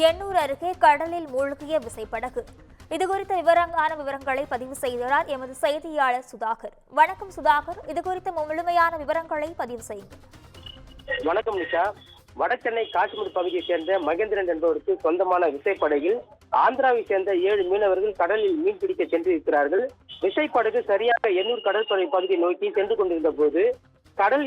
எண்ணூர் அருகே கடலில் மூழ்கிய விசைப்படகு. இதுகுறித்த விவரங்கான விவரங்களை பதிவு செய்கிறார் எமது செய்தியாளர் சுதாகர். வணக்கம் சுதாகர். இது குறித்த முழுமையான விவரங்களை பதிவு செய்யுங்கள் வணக்கம் நிஷா. வடசென்னை காஷ்மீர் பகுதியைச் சேர்ந்த மகேந்திரன் என்பவருக்கு சொந்தமான விசைப்படகில் ஆந்திராவை சேர்ந்த ஏழு மீனவர்கள் கடலில் மீன் பிடிக்க சென்றிருக்கிறார்கள். விசைப்படகு சரியாக எண்ணூர் கடற்படை பகுதியை நோக்கி சென்று கொண்டிருந்த போது கடல்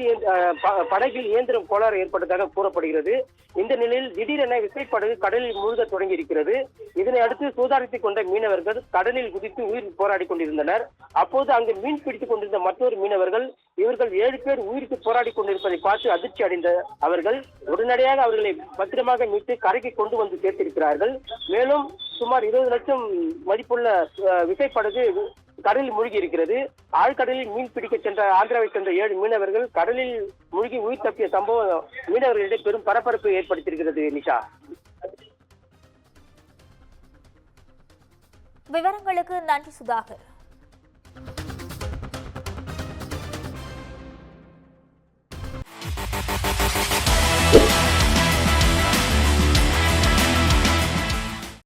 படகில் இயந்திரம் கோளாறு ஏற்பட்டதாக கூறப்படுகிறது. இந்த நிலையில் திடீரென விசைப்படகு கடலில் மூழ்க தொடங்கி இருக்கிறது இதனை அடுத்து சூதாரித்துக் கொண்ட மீனவர்கள் கடலில் குதித்து உயிர் போராடி கொண்டிருந்தனர். அப்போது அங்கு மீன் பிடித்துக் கொண்டிருந்த மற்றொரு மீனவர்கள் இவர்கள் ஏழு பேர் உயிருக்கு போராடி கொண்டிருப்பதை பார்த்து அதிர்ச்சி அடைந்த அவர்கள் உடனடியாக அவர்களை பத்திரமாக மீட்டு கரைக்கு கொண்டு வந்து சேர்த்திருக்கிறார்கள். மேலும் சுமார் இருபது லட்சம் மதிப்புள்ள விசைப்படகு கடலில் மூழ்கி இருக்கிறது. ஆழ்கடலில் மீன் பிடிக்க சென்ற ஆந்திராவை சென்ற ஏழு மீனவர்கள் கடலில் மூழ்கி உயிர் தப்பிய சம்பவம் மீனவர்களிடையே பெரும் பரபரப்பை ஏற்படுத்தியிருக்கிறது நிஷா. விவரங்களுக்கு நன்றி சுதாகர்.